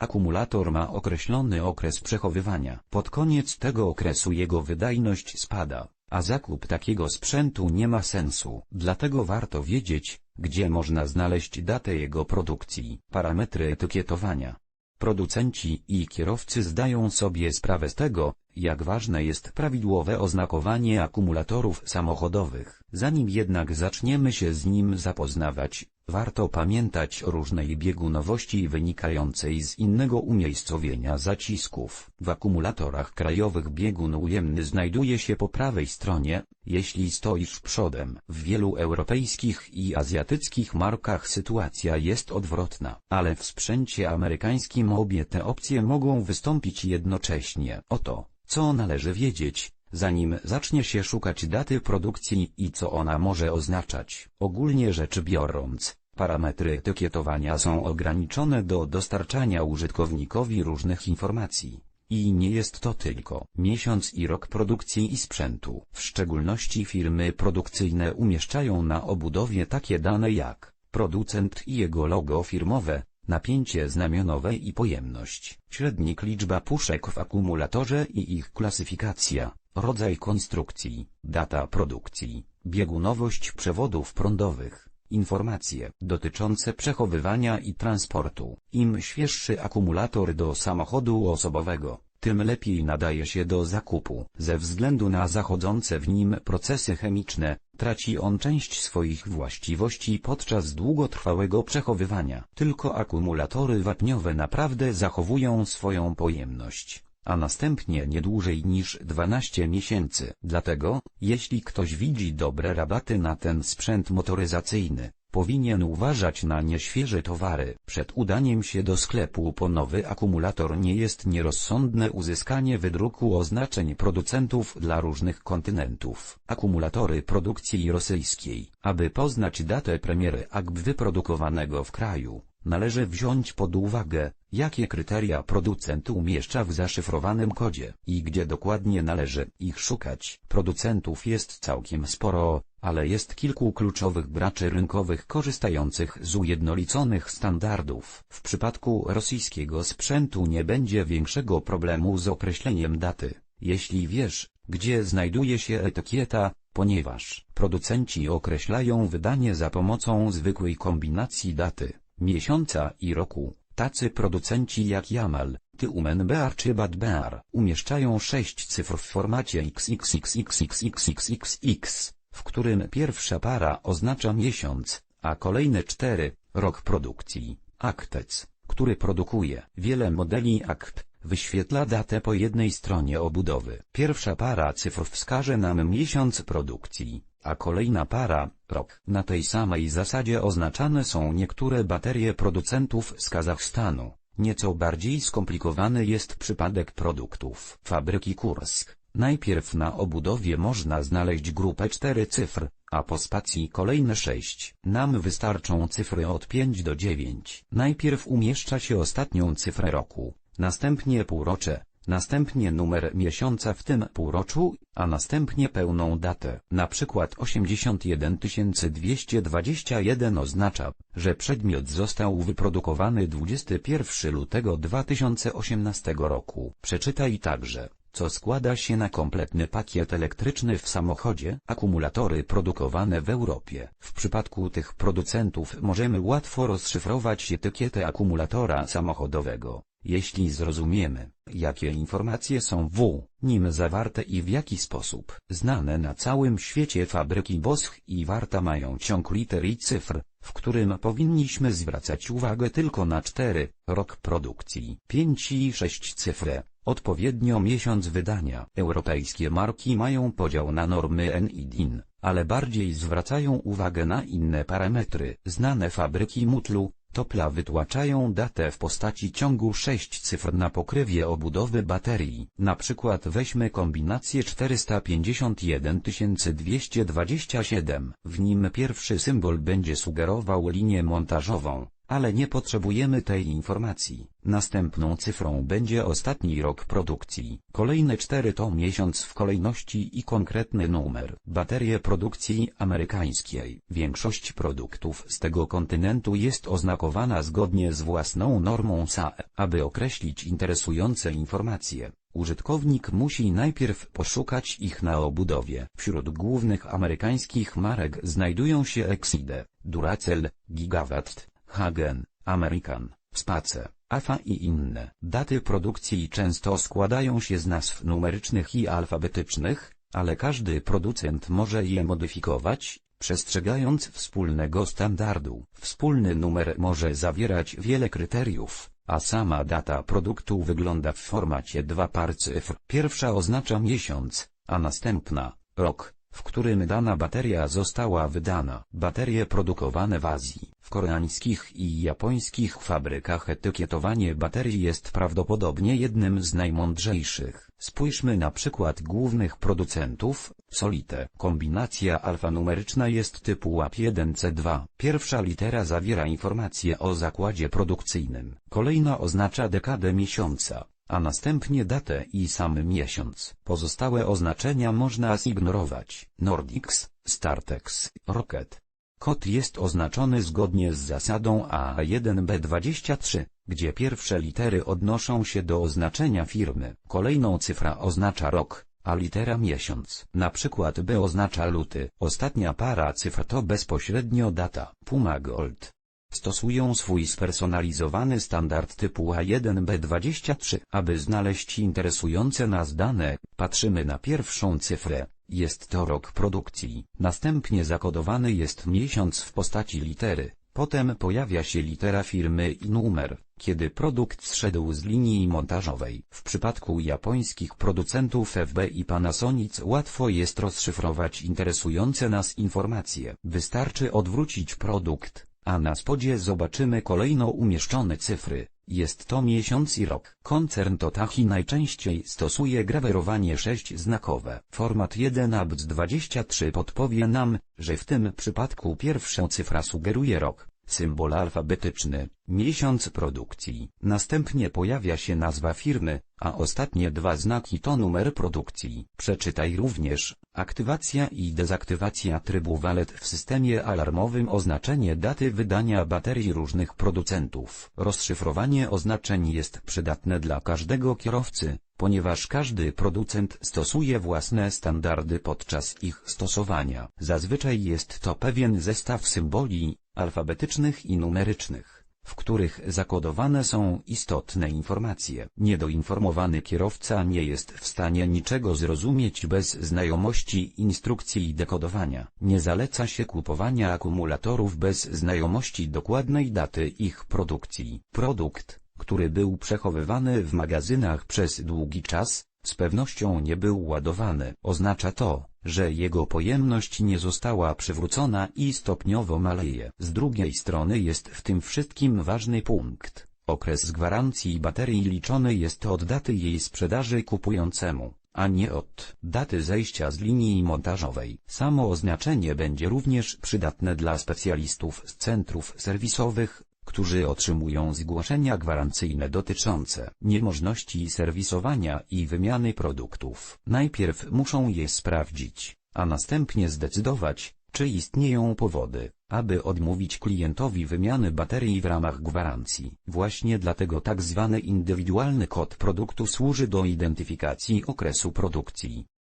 akumulator ma określony okres przechowywania. Pod koniec tego okresu jego wydajność spada, a zakup takiego sprzętu nie ma sensu. Dlatego warto wiedzieć, gdzie można znaleźć datę jego produkcji. Parametry etykietowania. Producenci i kierowcy zdają sobie sprawę z tego, jak ważne jest prawidłowe oznakowanie akumulatorów samochodowych. Zanim jednak zaczniemy się z nim zapoznawać, warto pamiętać o różnej biegunowości wynikającej z innego umiejscowienia zacisków. W akumulatorach krajowych biegun ujemny znajduje się po prawej stronie, jeśli stoisz przodem. W wielu europejskich i azjatyckich markach sytuacja jest odwrotna, ale w sprzęcie amerykańskim obie te opcje mogą wystąpić jednocześnie. Oto, co należy wiedzieć, zanim zacznie się szukać daty produkcji i co ona może oznaczać. Ogólnie rzecz biorąc, parametry etykietowania są ograniczone do dostarczania użytkownikowi różnych informacji. I nie jest to tylko miesiąc i rok produkcji i sprzętu. W szczególności firmy produkcyjne umieszczają na obudowie takie dane jak producent i jego logo firmowe, napięcie znamionowe i pojemność, średnik liczba puszek w akumulatorze i ich klasyfikacja, rodzaj konstrukcji, data produkcji, biegunowość przewodów prądowych, informacje dotyczące przechowywania i transportu. Im świeższy akumulator do samochodu osobowego, tym lepiej nadaje się do zakupu. Ze względu na zachodzące w nim procesy chemiczne, traci on część swoich właściwości podczas długotrwałego przechowywania. Tylko akumulatory wapniowe naprawdę zachowują swoją pojemność, a następnie nie dłużej niż 12 miesięcy. Dlatego, jeśli ktoś widzi dobre rabaty na ten sprzęt motoryzacyjny, powinien uważać na nieświeże towary. Przed udaniem się do sklepu po nowy akumulator nie jest nierozsądne uzyskanie wydruku oznaczeń producentów dla różnych kontynentów. Akumulatory produkcji rosyjskiej. Aby poznać datę premiery AGB wyprodukowanego w kraju, należy wziąć pod uwagę, jakie kryteria producent umieszcza w zaszyfrowanym kodzie i gdzie dokładnie należy ich szukać. Producentów jest całkiem sporo, ale jest kilku kluczowych graczy rynkowych korzystających z ujednoliconych standardów. W przypadku rosyjskiego sprzętu nie będzie większego problemu z określeniem daty, jeśli wiesz, gdzie znajduje się etykieta, ponieważ producenci określają wydanie za pomocą zwykłej kombinacji daty, miesiąca i roku. Tacy producenci jak Yamal, Tyumen Bear czy Bad Bear umieszczają sześć cyfr w formacie XXXXXXXX, w którym pierwsza para oznacza miesiąc, a kolejne cztery, rok produkcji. Aktec, który produkuje wiele modeli AKP, wyświetla datę po jednej stronie obudowy. Pierwsza para cyfr wskaże nam miesiąc produkcji, a kolejna para, rok. Na tej samej zasadzie oznaczane są niektóre baterie producentów z Kazachstanu. Nieco bardziej skomplikowany jest przypadek produktów fabryki Kursk. Najpierw na obudowie można znaleźć grupę 4 cyfr, a po spacji kolejne 6. Nam wystarczą cyfry od 5 do 9. Najpierw umieszcza się ostatnią cyfrę roku, następnie półrocze, następnie numer miesiąca w tym półroczu, a następnie pełną datę. Na przykład 81221 oznacza, że przedmiot został wyprodukowany 21 lutego 2018 roku. Przeczytaj także co składa się na kompletny pakiet elektryczny w samochodzie, akumulatory produkowane w Europie. W przypadku tych producentów możemy łatwo rozszyfrować etykietę akumulatora samochodowego, jeśli zrozumiemy, jakie informacje są w nim zawarte i w jaki sposób. Znane na całym świecie fabryki Bosch i Warta mają ciąg liter i cyfr, w którym powinniśmy zwracać uwagę tylko na 4, rok produkcji, 5 i 6 cyfry, odpowiednio miesiąc wydania. Europejskie marki mają podział na normy N i DIN, ale bardziej zwracają uwagę na inne parametry. Znane fabryki Mutlu, Topla wytłaczają datę w postaci ciągu 6 cyfr na pokrywie obudowy baterii. Na przykład weźmy kombinację 451227. W nim pierwszy symbol będzie sugerował linię montażową, ale nie potrzebujemy tej informacji. Następną cyfrą będzie ostatni rok produkcji. Kolejne cztery to miesiąc w kolejności i konkretny numer. Baterie produkcji amerykańskiej. Większość produktów z tego kontynentu jest oznakowana zgodnie z własną normą SAE. Aby określić interesujące informacje, użytkownik musi najpierw poszukać ich na obudowie. Wśród głównych amerykańskich marek znajdują się Exide, Duracell, Gigawatt, Hagen, American, Space, AFA i inne. Daty produkcji często składają się z nazw numerycznych i alfabetycznych, ale każdy producent może je modyfikować, przestrzegając wspólnego standardu. Wspólny numer może zawierać wiele kryteriów, a sama data produktu wygląda w formacie dwa par cyfr. Pierwsza oznacza miesiąc, a następna rok, w którym dana bateria została wydana. Baterie produkowane w Azji, w koreańskich i japońskich fabrykach etykietowanie baterii jest prawdopodobnie jednym z najmądrzejszych. Spójrzmy na przykład głównych producentów, Solite. Kombinacja alfanumeryczna jest typu WAP1C2. Pierwsza litera zawiera informacje o zakładzie produkcyjnym. Kolejna oznacza dekadę miesiąca a następnie datę i sam miesiąc. Pozostałe oznaczenia można zignorować. Nordix, Startex, Rocket. Kod jest oznaczony zgodnie z zasadą A1B23, gdzie pierwsze litery odnoszą się do oznaczenia firmy. Kolejną cyfra oznacza rok, a litera miesiąc. Na przykład B oznacza luty. Ostatnia para cyfr to bezpośrednio data. Puma Gold. Stosują swój spersonalizowany standard typu A1B23. Aby znaleźć interesujące nas dane, patrzymy na pierwszą cyfrę. Jest to rok produkcji. Następnie zakodowany jest miesiąc w postaci litery. Potem pojawia się litera firmy i numer, kiedy produkt zszedł z linii montażowej. W przypadku japońskich producentów FB i Panasonic łatwo jest rozszyfrować interesujące nas informacje. Wystarczy odwrócić produkt, a na spodzie zobaczymy kolejno umieszczone cyfry. Jest to miesiąc i rok. Koncern Totahi najczęściej stosuje grawerowanie sześćznakowe. Format 1 ABC 23 podpowie nam, że w tym przypadku pierwsza cyfra sugeruje rok, symbol alfabetyczny, miesiąc produkcji. Następnie pojawia się nazwa firmy, a ostatnie dwa znaki to numer produkcji. Przeczytaj również, aktywacja i dezaktywacja trybu walet w systemie alarmowym oznaczenie daty wydania baterii różnych producentów. Rozszyfrowanie oznaczeń jest przydatne dla każdego kierowcy, ponieważ każdy producent stosuje własne standardy podczas ich stosowania. Zazwyczaj jest to pewien zestaw symboli, alfabetycznych i numerycznych, w których zakodowane są istotne informacje. Niedoinformowany kierowca nie jest w stanie niczego zrozumieć bez znajomości instrukcji dekodowania. Nie zaleca się kupowania akumulatorów bez znajomości dokładnej daty ich produkcji. Produkt, który był przechowywany w magazynach przez długi czas, z pewnością nie był ładowany. Oznacza to, że jego pojemność nie została przywrócona i stopniowo maleje. Z drugiej strony jest w tym wszystkim ważny punkt. Okres gwarancji baterii liczony jest od daty jej sprzedaży kupującemu, a nie od daty zejścia z linii montażowej. Samo oznaczenie będzie również przydatne dla specjalistów z centrów serwisowych, którzy otrzymują zgłoszenia gwarancyjne dotyczące niemożności serwisowania i wymiany produktów. Najpierw muszą je sprawdzić, a następnie zdecydować, czy istnieją powody, aby odmówić klientowi wymiany baterii w ramach gwarancji. Właśnie dlatego tak zwany indywidualny kod produktu służy do identyfikacji okresu produkcji.